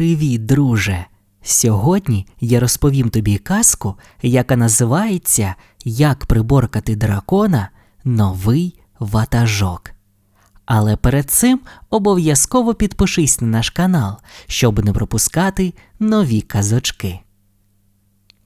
Привіт, друже! Сьогодні я розповім тобі казку, яка називається Як приборкати дракона новий ватажок. Але перед цим обов'язково підпишись на наш канал, щоб не пропускати нові казочки.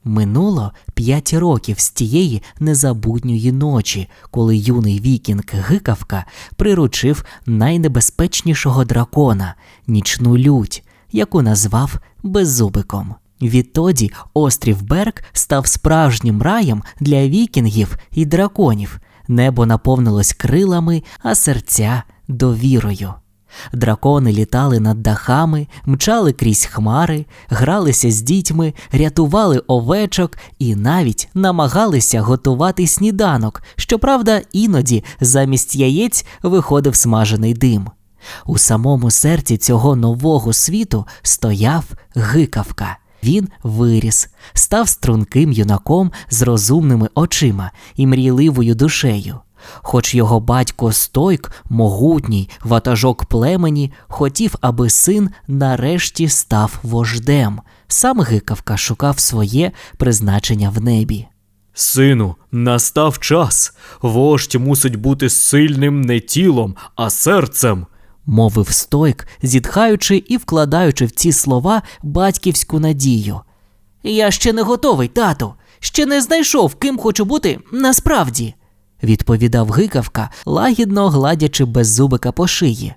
Минуло п'ять років з тієї незабутньої ночі, коли юний вікінг Гикавка приручив найнебезпечнішого дракона нічну лють, яку назвав Беззубиком. Відтоді острів Берг став справжнім раєм для вікінгів і драконів. Небо наповнилось крилами, а серця довірою. Дракони літали над дахами, мчали крізь хмари, гралися з дітьми, рятували овечок і навіть намагалися готувати сніданок. Щоправда, іноді замість яєць виходив смажений дим. У самому серці цього нового світу стояв гикавка. Він виріс, став струнким юнаком з розумними очима і мрійливою душею. Хоч його батько стойк, могутній ватажок племені, хотів, аби син нарешті став вождем. Сам гикавка шукав своє призначення в небі. Сину, настав час. Вождь мусить бути сильним не тілом, а серцем. Мовив стойк, зітхаючи і вкладаючи в ці слова батьківську надію. Я ще не готовий, тату, ще не знайшов, ким хочу бути насправді, відповідав гикавка, лагідно гладячи беззубика по шиї.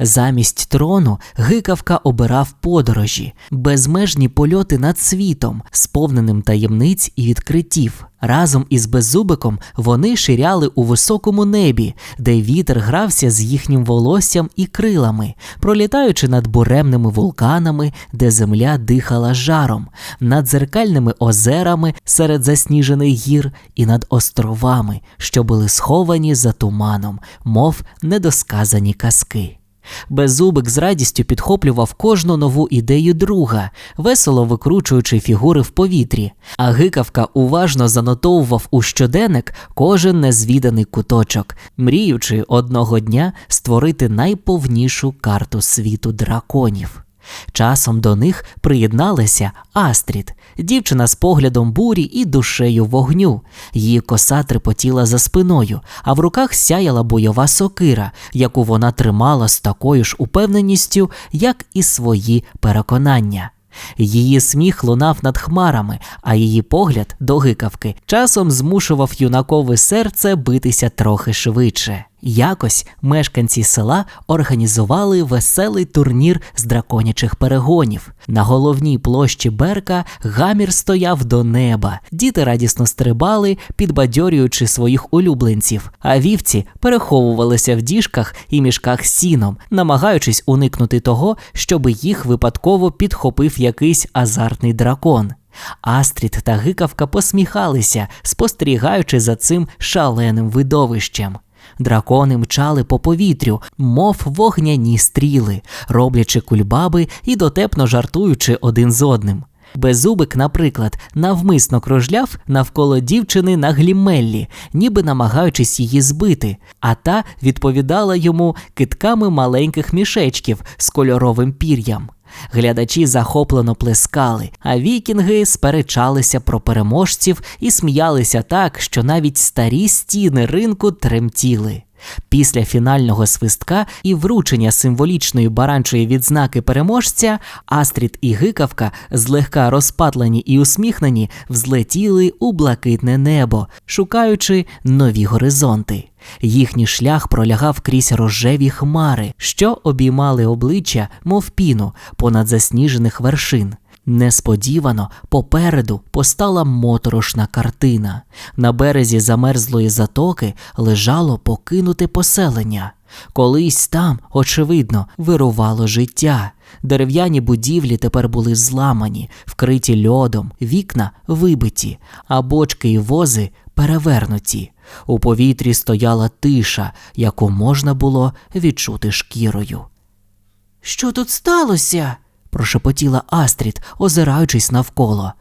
Замість трону гикавка обирав подорожі, безмежні польоти над світом, сповненим таємниць і відкриттів. Разом із беззубиком вони ширяли у високому небі, де вітер грався з їхнім волоссям і крилами, пролітаючи над буремними вулканами, де земля дихала жаром, над дзеркальними озерами серед засніжених гір і над островами, що були сховані за туманом, мов недосказані казки. Беззубик з радістю підхоплював кожну нову ідею друга, весело викручуючи фігури в повітрі, а гикавка уважно занотовував у щоденник кожен незвіданий куточок, мріючи одного дня створити найповнішу карту світу драконів. Часом до них приєдналася Астрід, дівчина з поглядом бурі і душею вогню. Її коса трепотіла за спиною, а в руках сяяла бойова сокира, яку вона тримала з такою ж упевненістю, як і свої переконання. Її сміх лунав над хмарами, а її погляд до гикавки часом змушував юнакове серце битися трохи швидше. Якось мешканці села організували веселий турнір з драконячих перегонів. На головній площі Берка гамір стояв до неба. Діти радісно стрибали, підбадьорюючи своїх улюбленців, а вівці переховувалися в діжках і мішках сіном, намагаючись уникнути того, щоби їх випадково підхопив якийсь азартний дракон. Астрід та гикавка посміхалися, спостерігаючи за цим шаленим видовищем. Дракони мчали по повітрю, мов вогняні стріли, роблячи кульбаби і дотепно жартуючи один з одним. Беззубик, наприклад, навмисно кружляв навколо дівчини на глімеллі, ніби намагаючись її збити, а та відповідала йому китками маленьких мішечків з кольоровим пір'ям. Глядачі захоплено плескали, а вікінги сперечалися про переможців і сміялися так, що навіть старі стіни ринку тремтіли. Після фінального свистка і вручення символічної баранчої відзнаки переможця Астрід і Гикавка, злегка розпатлені і усміхнені, взлетіли у блакитне небо, шукаючи нові горизонти. Їхній шлях пролягав крізь рожеві хмари, що обіймали обличчя, мов піну, понад засніжених вершин. Несподівано попереду постала моторошна картина. На березі замерзлої затоки лежало покинуте поселення. Колись там, очевидно, вирувало життя. Дерев'яні будівлі тепер були зламані, вкриті льодом, вікна вибиті, а бочки і вози перевернуті. У повітрі стояла тиша, яку можна було відчути шкірою. Що тут сталося? прошепотіла Астрід, озираючись навколо.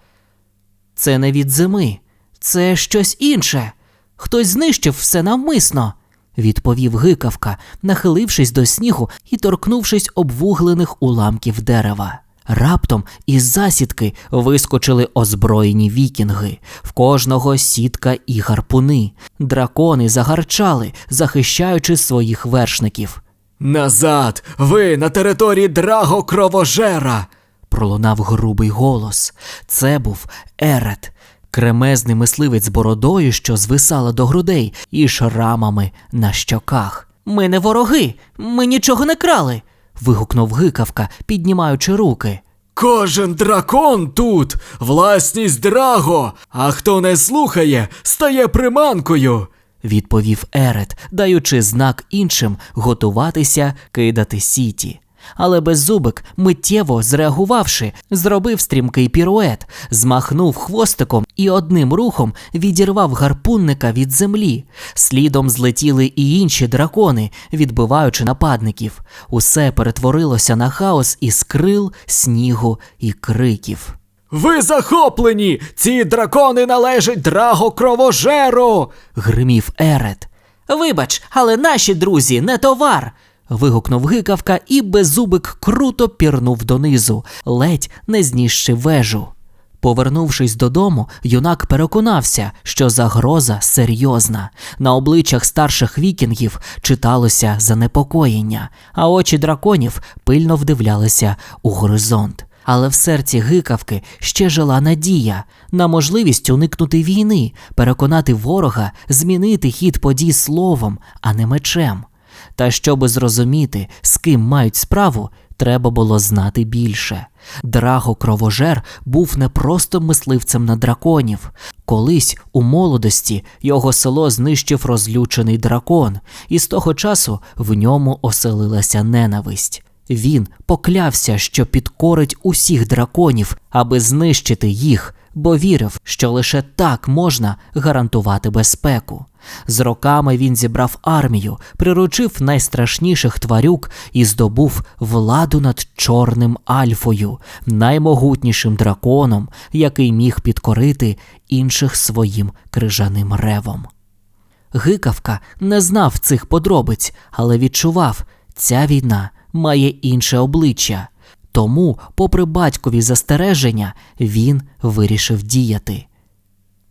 Це не від зими, це щось інше. Хтось знищив все навмисно, відповів гикавка, нахилившись до снігу і торкнувшись обвуглених уламків дерева. Раптом із засідки вискочили озброєні вікінги, в кожного сітка і гарпуни. Дракони загарчали, захищаючи своїх вершників. Назад! Ви на території Драго Кровожера! Пролунав грубий голос. Це був Ерет, кремезний мисливець з бородою, що звисала до грудей, і шрамами на щоках. Ми не вороги, ми нічого не крали. Вигукнув гикавка, піднімаючи руки. Кожен дракон тут власність Драго, а хто не слухає, стає приманкою. відповів Ерет, даючи знак іншим готуватися кидати сіті. Але беззубик, миттєво зреагувавши, зробив стрімкий пірует, змахнув хвостиком і одним рухом відірвав гарпунника від землі. Слідом злетіли і інші дракони, відбиваючи нападників. Усе перетворилося на хаос із крил, снігу і криків. Ви захоплені! Ці дракони належать Драго Кровожеру! гримів Ерет. Вибач, але наші друзі не товар. Вигукнув гикавка, і беззубик круто пірнув донизу, ледь не знісши вежу. Повернувшись додому, юнак переконався, що загроза серйозна. На обличчях старших вікінгів читалося занепокоєння, а очі драконів пильно вдивлялися у горизонт. Але в серці гикавки ще жила надія на можливість уникнути війни, переконати ворога змінити хід подій словом, а не мечем. Та щоби зрозуміти, з ким мають справу, треба було знати більше. Драго Кровожер був не просто мисливцем на драконів. Колись у молодості його село знищив розлючений дракон, і з того часу в ньому оселилася ненависть. Він поклявся, що підкорить усіх драконів, аби знищити їх, бо вірив, що лише так можна гарантувати безпеку. З роками він зібрав армію, приручив найстрашніших тварюк і здобув владу над чорним альфою, наймогутнішим драконом, який міг підкорити інших своїм крижаним ревом. Гикавка не знав цих подробиць, але відчував, ця війна має інше обличчя. Тому, попри батькові застереження, він вирішив діяти.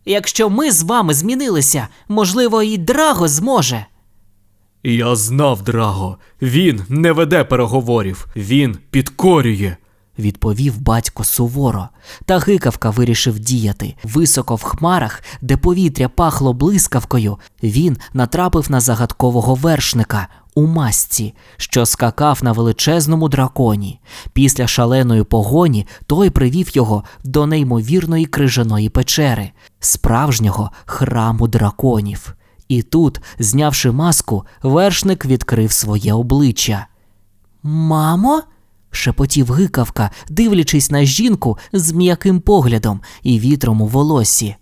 Якщо ми з вами змінилися, можливо, і Драго зможе. Я знав Драго. Він не веде переговорів, він підкорює. відповів батько суворо. Та гикавка вирішив діяти. Високо в хмарах, де повітря пахло блискавкою, він натрапив на загадкового вершника у масці, що скакав на величезному драконі. Після шаленої погоні той привів його до неймовірної крижаної печери, справжнього храму драконів. І тут, знявши маску, вершник відкрив своє обличчя. Мамо? шепотів гикавка, дивлячись на жінку з м'яким поглядом і вітром у волосі.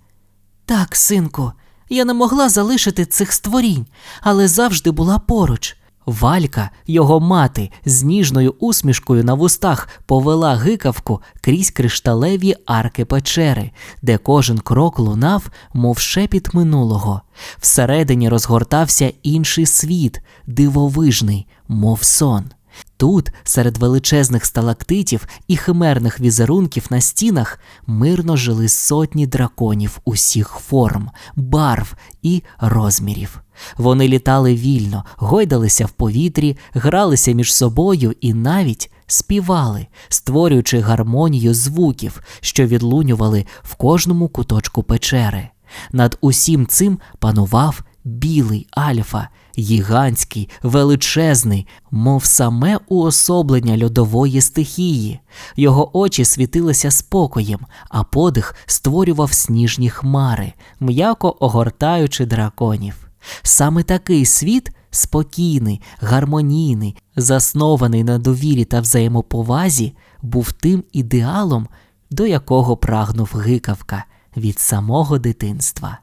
Так, синку, я не могла залишити цих створінь, але завжди була поруч. Валька, його мати, з ніжною усмішкою на вустах повела гикавку крізь кришталеві арки печери, де кожен крок лунав, мов шепіт минулого. Всередині розгортався інший світ, дивовижний, мов сон. Тут, серед величезних сталактитів і химерних візерунків на стінах, мирно жили сотні драконів усіх форм, барв і розмірів. Вони літали вільно, гойдалися в повітрі, гралися між собою і навіть співали, створюючи гармонію звуків, що відлунювали в кожному куточку печери. Над усім цим панував білий альфа, гігантський, величезний, мов саме уособлення льодової стихії. Його очі світилися спокоєм, а подих створював сніжні хмари, м'яко огортаючи драконів. Саме такий світ спокійний, гармонійний, заснований на довірі та взаємоповазі, був тим ідеалом, до якого прагнув гикавка від самого дитинства.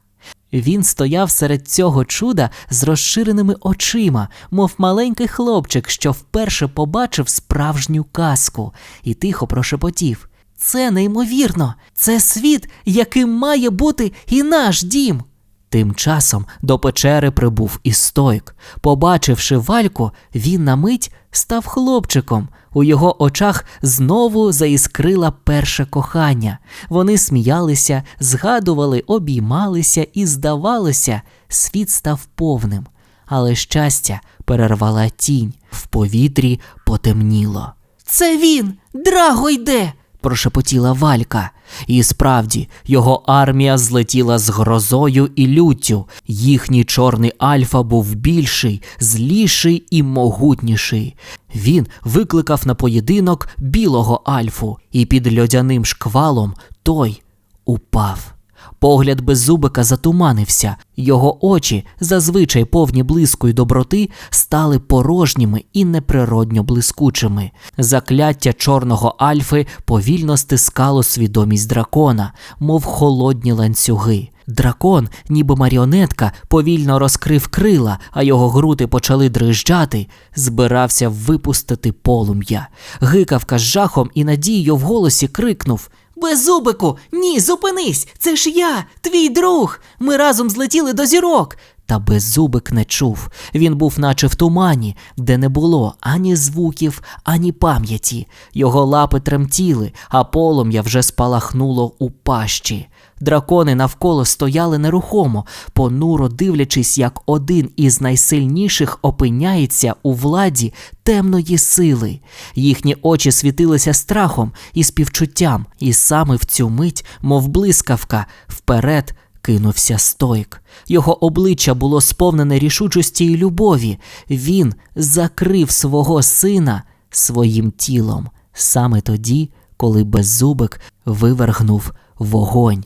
Він стояв серед цього чуда з розширеними очима, мов маленький хлопчик, що вперше побачив справжню казку, і тихо прошепотів: Це неймовірно, це світ, яким має бути і наш дім. Тим часом до печери прибув і стоїк. Побачивши вальку, він на мить став хлопчиком. У його очах знову заіскрила перше кохання. Вони сміялися, згадували, обіймалися і, здавалося, світ став повним. Але щастя перервала тінь, в повітрі потемніло. Це він! Драго йде! Прошепотіла Валька. І справді, його армія злетіла з грозою і люттю. Їхній чорний альфа був більший, зліший і могутніший. Він викликав на поєдинок білого альфу, і під льодяним шквалом той упав. Погляд беззубика затуманився, його очі, зазвичай повні блиску й доброти, стали порожніми і неприродньо блискучими. Закляття чорного альфи повільно стискало свідомість дракона, мов холодні ланцюги. Дракон, ніби маріонетка, повільно розкрив крила, а його груди почали дрижджати, збирався випустити полум'я. Гикавка з жахом і надією в голосі крикнув Беззубику, ні, зупинись! Це ж я, твій друг. Ми разом злетіли до зірок. Та беззубик не чув. Він був наче в тумані, де не було ані звуків, ані пам'яті. Його лапи тремтіли, а полум'я вже спалахнуло у пащі. Дракони навколо стояли нерухомо, понуро дивлячись, як один із найсильніших опиняється у владі темної сили. Їхні очі світилися страхом і співчуттям, і саме в цю мить, мов блискавка, вперед кинувся стойк. Його обличчя було сповнене рішучості і любові. Він закрив свого сина своїм тілом саме тоді, коли беззубик вивергнув вогонь.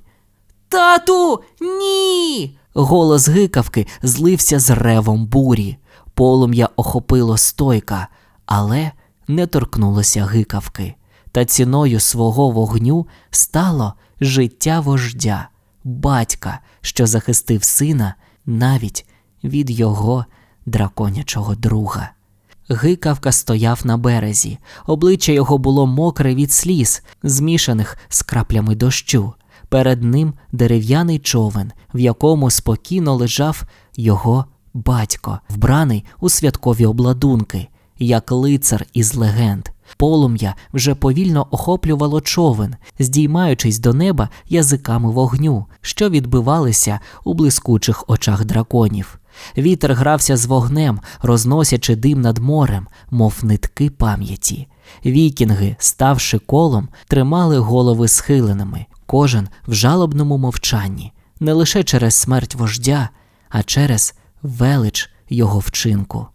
Тату, ні. Голос гикавки злився з ревом бурі. Полум'я охопило стойка, але не торкнулося гикавки. Та ціною свого вогню стало життя вождя, батька, що захистив сина навіть від його драконячого друга. Гикавка стояв на березі, обличчя його було мокре від сліз, змішаних з краплями дощу. Перед ним дерев'яний човен, в якому спокійно лежав його батько, вбраний у святкові обладунки, як лицар із легенд. Полум'я вже повільно охоплювало човен, здіймаючись до неба язиками вогню, що відбивалися у блискучих очах драконів. Вітер грався з вогнем, розносячи дим над морем, мов нитки пам'яті. Вікінги, ставши колом, тримали голови схиленими, кожен в жалобному мовчанні, не лише через смерть вождя, а через велич його вчинку.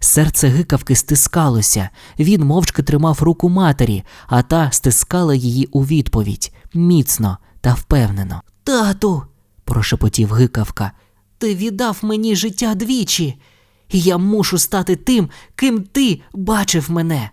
Серце гикавки стискалося, він мовчки тримав руку матері, а та стискала її у відповідь міцно та впевнено. Тату, прошепотів гикавка, ти віддав мені життя двічі, і я мушу стати тим, ким ти бачив мене.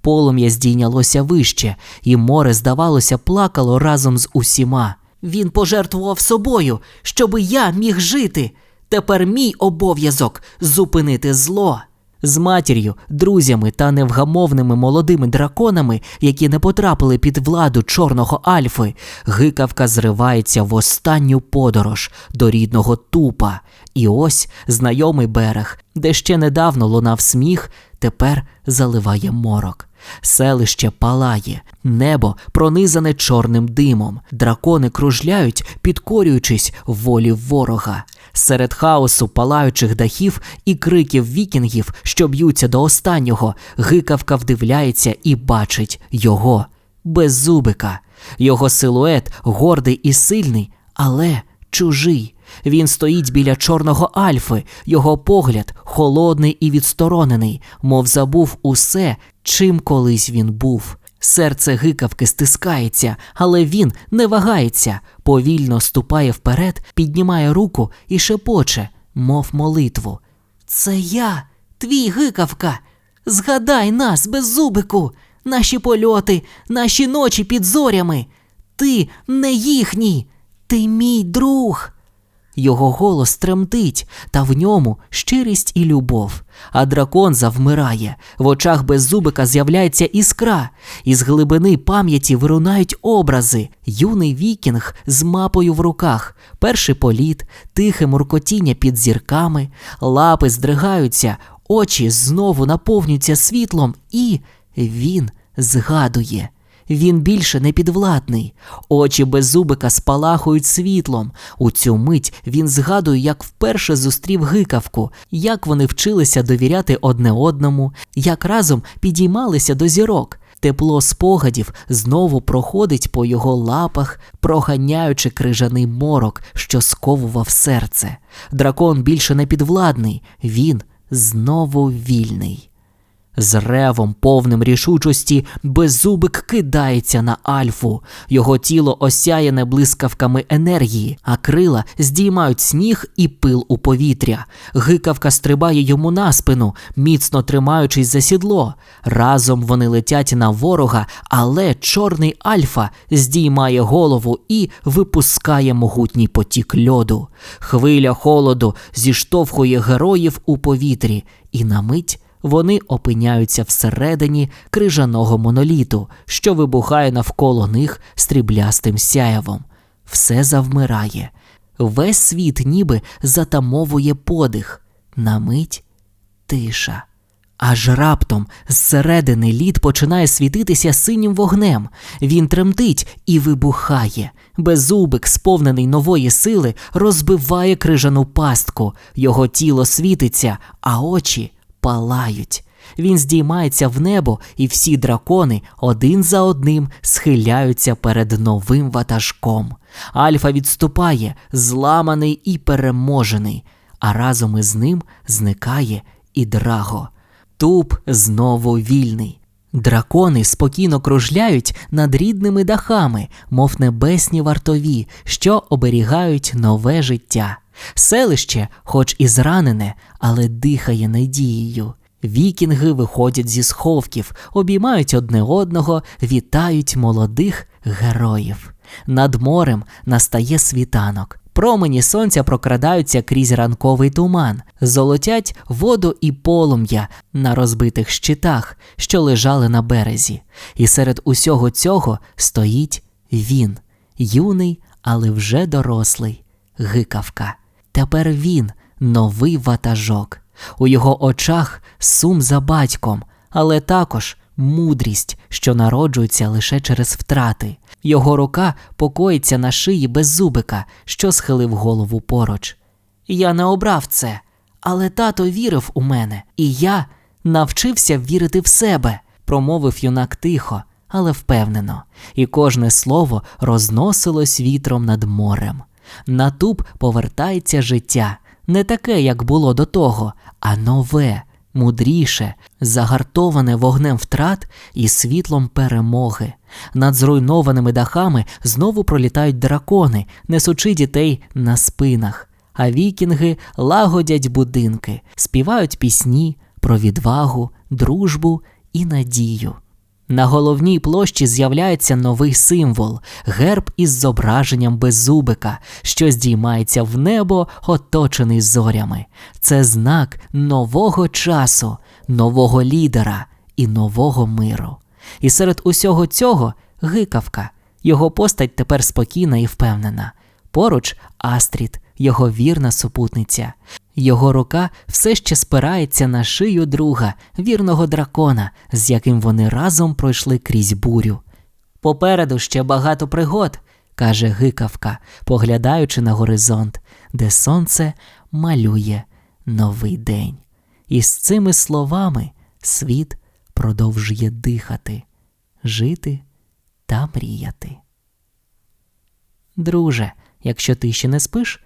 Полум'я здійнялося вище, і море, здавалося, плакало разом з усіма. Він пожертвував собою, щоби я міг жити. Тепер мій обов'язок зупинити зло. З матір'ю, друзями та невгамовними молодими драконами, які не потрапили під владу чорного альфи, гикавка зривається в останню подорож до рідного тупа. І ось знайомий берег, де ще недавно лунав сміх, тепер заливає морок. Селище палає, небо пронизане чорним димом, дракони кружляють, підкорюючись волі ворога. Серед хаосу палаючих дахів і криків вікінгів, що б'ються до останнього, гикавка вдивляється і бачить його беззубика. Його силует гордий і сильний, але чужий. Він стоїть біля чорного альфи, його погляд холодний і відсторонений, мов забув усе, чим колись він був. Серце гикавки стискається, але він не вагається, повільно ступає вперед, піднімає руку і шепоче, мов молитву. Це я, твій гикавка. Згадай нас, беззубику, наші польоти, наші ночі під зорями. Ти не їхній, ти мій друг. Його голос тремтить, та в ньому щирість і любов. А дракон завмирає. В очах беззубика з'являється іскра, із глибини пам'яті вирунають образи. Юний вікінг з мапою в руках, перший політ, тихе муркотіння під зірками, лапи здригаються, очі знову наповнюються світлом, і він згадує. Він більше не підвладний. Очі беззубика спалахують світлом. У цю мить він згадує, як вперше зустрів гикавку, як вони вчилися довіряти одне одному, як разом підіймалися до зірок. Тепло спогадів знову проходить по його лапах, проганяючи крижаний морок, що сковував серце. Дракон більше не підвладний, він знову вільний. З ревом, повним рішучості, беззубик кидається на альфу. Його тіло осяяне блискавками енергії, а крила здіймають сніг і пил у повітря. Гикавка стрибає йому на спину, міцно тримаючись за сідло. Разом вони летять на ворога, але чорний альфа здіймає голову і випускає могутній потік льоду. Хвиля холоду зіштовхує героїв у повітрі, і на мить вони опиняються всередині крижаного моноліту, що вибухає навколо них стріблястим сяєвом. Все завмирає. Весь світ ніби затамовує подих. На мить тиша. Аж раптом зсередини лід починає світитися синім вогнем. Він тремтить і вибухає. Беззубик, сповнений нової сили, розбиває крижану пастку. Його тіло світиться, а очі палають. Він здіймається в небо, і всі дракони один за одним схиляються перед новим ватажком. Альфа відступає, зламаний і переможений, а разом із ним зникає і драго. Туп знову вільний. Дракони спокійно кружляють над рідними дахами, мов небесні вартові, що оберігають нове життя. Селище, хоч і зранене, але дихає надією. Вікінги виходять зі сховків, обіймають одне одного, вітають молодих героїв. Над морем настає світанок. Промені сонця прокрадаються крізь ранковий туман, золотять воду і полум'я на розбитих щитах, що лежали на березі. І серед усього цього стоїть він, юний, але вже дорослий, гикавка. Тепер він новий ватажок. У його очах сум за батьком, але також мудрість, що народжується лише через втрати. Його рука покоїться на шиї беззубика, що схилив голову поруч. Я не обрав це, але тато вірив у мене, і я навчився вірити в себе, промовив юнак тихо, але впевнено, і кожне слово розносилось вітром над морем. На туб повертається життя, не таке, як було до того, а нове, мудріше, загартоване вогнем втрат і світлом перемоги. Над зруйнованими дахами знову пролітають дракони, несучи дітей на спинах, а вікінги лагодять будинки, співають пісні про відвагу, дружбу і надію. На головній площі з'являється новий символ герб із зображенням беззубика, що здіймається в небо, оточений зорями. Це знак нового часу, нового лідера і нового миру. І серед усього цього гикавка. Його постать тепер спокійна і впевнена. Поруч Астрід, його вірна супутниця. Його рука все ще спирається на шию друга, вірного дракона, з яким вони разом пройшли крізь бурю. Попереду ще багато пригод, каже гикавка, поглядаючи на горизонт, де сонце малює новий день. І з цими словами світ продовжує дихати, жити та мріяти. Друже, якщо ти ще не спиш,